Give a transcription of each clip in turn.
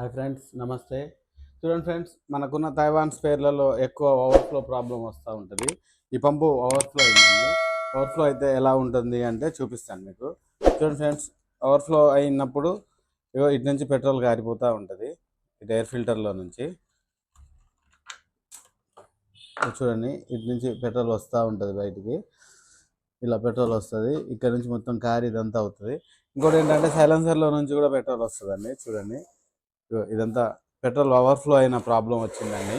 Hi friends నమస్తే. చూడండి friends మనకున్న తైవాన్ స్పేర్లలో ఎక్కువ ఓవర్ఫ్లో ప్రాబ్లం వస్తూ ఉంటుంది. ఈ పంపు ఓవర్ఫ్లో అయిందండి. ఓవర్ఫ్లో అయితే ఎలా ఉంటుంది అంటే చూపిస్తాను మీకు. చూడండి ఫ్రెండ్స్ ఓవర్ఫ్లో అయినప్పుడు ఇగో ఇటు నుంచి పెట్రోల్ కారిపోతూ ఉంటుంది. ఇటు ఎయిర్ ఫిల్టర్లో నుంచి. చూడండి ఇటు నుంచి పెట్రోల్ వస్తూ ఉంటుంది బయటికి. ఇలా పెట్రోల్ వస్తుంది. ఇక్కడ నుంచి మొత్తం కార్ ఇదంతా అవుతుంది. ఇంకోటి ఏంటంటే సైలెన్సర్లో నుంచి కూడా పెట్రోల్ వస్తుందండి. చూడండి. ఇదంతా పెట్రోల్ ఓవర్ఫ్లో అయిన ప్రాబ్లం వచ్చిందండి.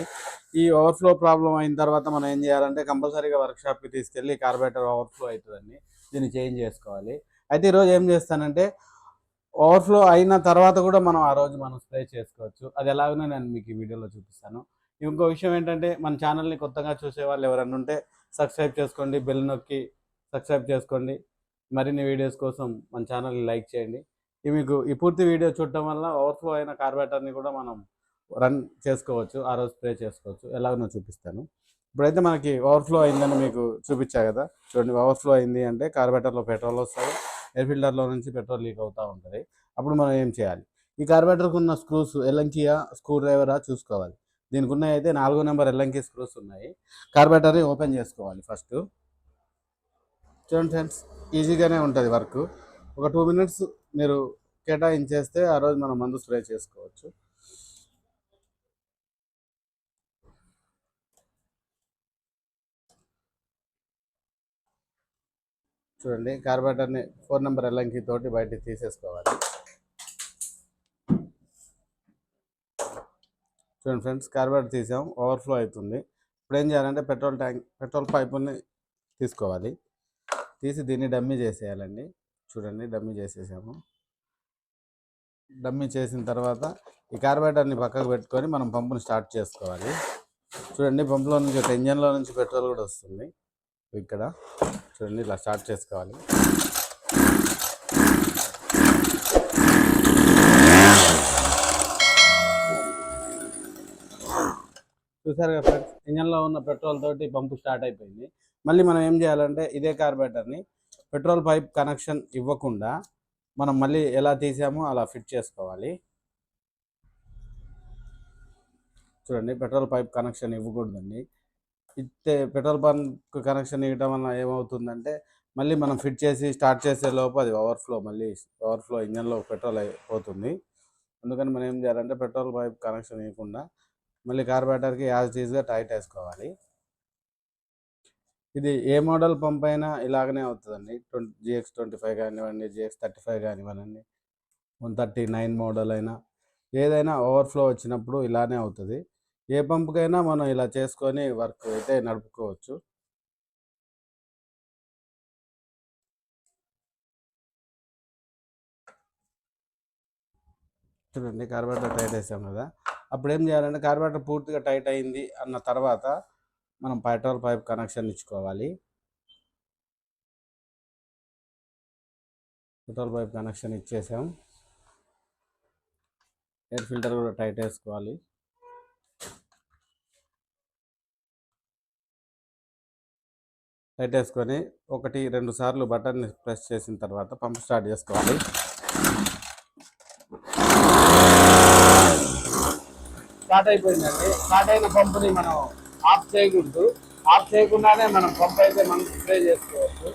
ఈ ఓవర్ఫ్లో ప్రాబ్లం అయిన తర్వాత మనం ఏం చేయాలంటే కంపల్సరీగా వర్క్షాప్కి తీసుకెళ్ళి కార్బోరేటర్ ఓవర్ఫ్లో అవుతుందండి. దీన్ని చేంజ్ చేసుకోవాలి. అయితే ఈరోజు ఏం చేస్తానంటే ఓవర్ఫ్లో అయిన తర్వాత కూడా మనం ఆ రోజు మనం స్ప్రే చేసుకోవచ్చు. అది ఎలాగనో నేను మీకు ఈ వీడియోలో చూపిస్తాను. ఇంకో విషయం ఏంటంటే మన ఛానల్ని కొత్తగా చూసే వాళ్ళు ఎవరైనా ఉంటే సబ్స్క్రైబ్ చేసుకోండి బెల్ నొక్కి సబ్స్క్రైబ్ చేసుకోండి. మరిన్ని వీడియోస్ కోసం మన ఛానల్ని లైక్ చేయండి. మీకు ఈ పూర్తి వీడియో చూడటం వల్ల ఓవర్ఫ్లో అయిన కార్బేటర్ని కూడా మనం రన్ చేసుకోవచ్చు ఆ రోజు స్ప్రే చేసుకోవచ్చు. ఎలాగో చూపిస్తాను. ఇప్పుడైతే మనకి ఓవర్ఫ్లో అయిందని మీకు చూపించా కదా. చూడండి ఓవర్ఫ్లో అయింది అంటే కార్బేటర్లో పెట్రోల్ వస్తుంది ఎయిర్ ఫిల్టర్లో నుంచి పెట్రోల్ లీక్ అవుతూ ఉంటుంది. అప్పుడు మనం ఏం చేయాలి? ఈ కార్బేటర్కి ఉన్న స్క్రూస్ ఎల్లంకియా స్క్రూ డ్రైవరా చూసుకోవాలి. దీనికి ఉన్నాయి అయితే నాలుగో నెంబర్ ఎల్లంకి స్క్రూస్ ఉన్నాయి. కార్బేటర్ని ఓపెన్ చేసుకోవాలి ఫస్ట్. చూడండి ఫ్రెండ్స్ ఈజీగానే ఉంటుంది వర్క్. ఒక టూ మినిట్స్ మీరు కేటాయించేస్తే ఆ రోజు మనం మందు స్ప్రే చేసుకోవచ్చు. చూడండి కార్బేటర్ని ఫోర్ నెంబర్ ఎల్లంకి తోటి బయటికి తీసేసుకోవాలి. చూడండి ఫ్రెండ్స్ కార్బేటర్ తీసాం ఓవర్ఫ్లో అవుతుంది. ఇప్పుడు ఏం చేయాలంటే పెట్రోల్ ట్యాంక్ పెట్రోల్ పైపుని తీసుకోవాలి. తీసి దీన్ని డమ్మీ చేసేయాలండి. చూడండి డమ్మీ చేసేసాము. డమ్మీ చేసిన తర్వాత ఈ కార్బోరేటర్ని పక్కకు పెట్టుకొని మనం పంపుని స్టార్ట్ చేసుకోవాలి. చూడండి పంపులో నుంచి ఒక ఇంజన్లో నుంచి పెట్రోల్ కూడా వస్తుంది. ఇక్కడ చూడండి ఇలా స్టార్ట్ చేసుకోవాలి. చూసారు కదా ఫ్రెండ్స్ ఇంజన్లో ఉన్న పెట్రోల్ తోటి పంపు స్టార్ట్ అయిపోయింది. మళ్ళీ మనం ఏం చేయాలంటే ఇదే కార్బోరేటర్ని పెట్రోల్ పైప్ కనెక్షన్ ఇవ్వకుండా మనం మళ్ళీ ఎలా తీసామో అలా ఫిట్ చేసుకోవాలి. చూడండి పెట్రోల్ పైప్ కనెక్షన్ ఇవ్వకూడదండి. ఇస్తే పెట్రోల్ బంక్ కనెక్షన్ ఇవ్వడం వల్ల ఏమవుతుందంటే మళ్ళీ మనం ఫిట్ చేసి స్టార్ట్ చేసే లోపు అది ఓవర్ఫ్లో మళ్ళీ ఓవర్ఫ్లో ఇంజన్లో పెట్రోల్ అయిపోతుంది. అందుకని మనం ఏం చేయాలంటే పెట్రోల్ పైప్ కనెక్షన్ ఇవ్వకుండా మళ్ళీ కార్బేటర్కి యాజ్ ఈజ్గా టైట్ వేసుకోవాలి. ఇది ఏ మోడల్ పంప్ అయినా ఇలాగనే అవుతుందండి. ట్వంటీ జిఎక్స్ ట్వంటీ ఫైవ్ కానివ్వండి జిఎక్స్ థర్టీ ఫైవ్ కానివ్వండి వన్ థర్టీ నైన్ మోడల్ అయినా ఏదైనా ఓవర్ఫ్లో వచ్చినప్పుడు ఇలానే అవుతుంది. ఏ పంపుకైనా మనం ఇలా చేసుకొని వర్క్ అయితే నడుపుకోవచ్చు. చూడండి కార్బోరేటర్ టైట్ వేసాం కదా. అప్పుడు ఏం చేయాలంటే కార్బోరేటర్ పూర్తిగా టైట్ అయింది అన్న తర్వాత మనం పెట్రోల్ పైప్ కనెక్షన్ ఇచ్చుకోవాలి. పెట్రోల్ పైప్ కనెక్షన్ ఇచ్చేసాం. ఎయిర్ ఫిల్టర్ కూడా టైట్ వేసుకోవాలి. టైట్ వేసుకొని ఒకటి రెండు సార్లు బటన్ని ప్రెస్ చేసిన తర్వాత పంప్ స్టార్ట్ చేసుకోవాలి. స్టార్ట్ అయిపోయిందండి. స్టార్ట్ అయిన పంపుని మనం ఆఫ్ చేయకూడదు. ఆఫ్ చేయకుండానే మనం పంప్ అయితే మనం స్ప్రే చేసుకోవచ్చు.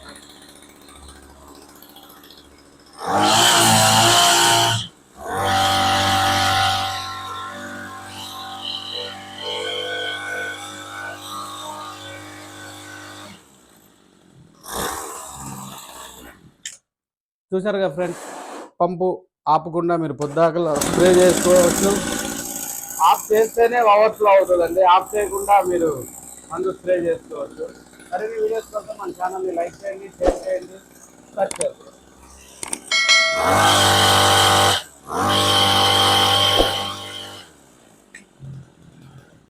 చూసారుగా కదా ఫ్రెండ్స్? పంపు ఆపకుండా మీరు పొద్దాకలు స్ప్రే చేసుకోవచ్చు. చేస్తేనే ఓవర్ఫ్లో అవుతుందండి. ఆఫ్ చేయకుండా మీరు మందు స్ప్రే చేసుకోవచ్చు. మరిన్ని వీడియోస్ కోసం మన ఛానల్ని లైక్ చేయండి షేర్ చేయండి సబ్స్క్రైబ్ చేయండి.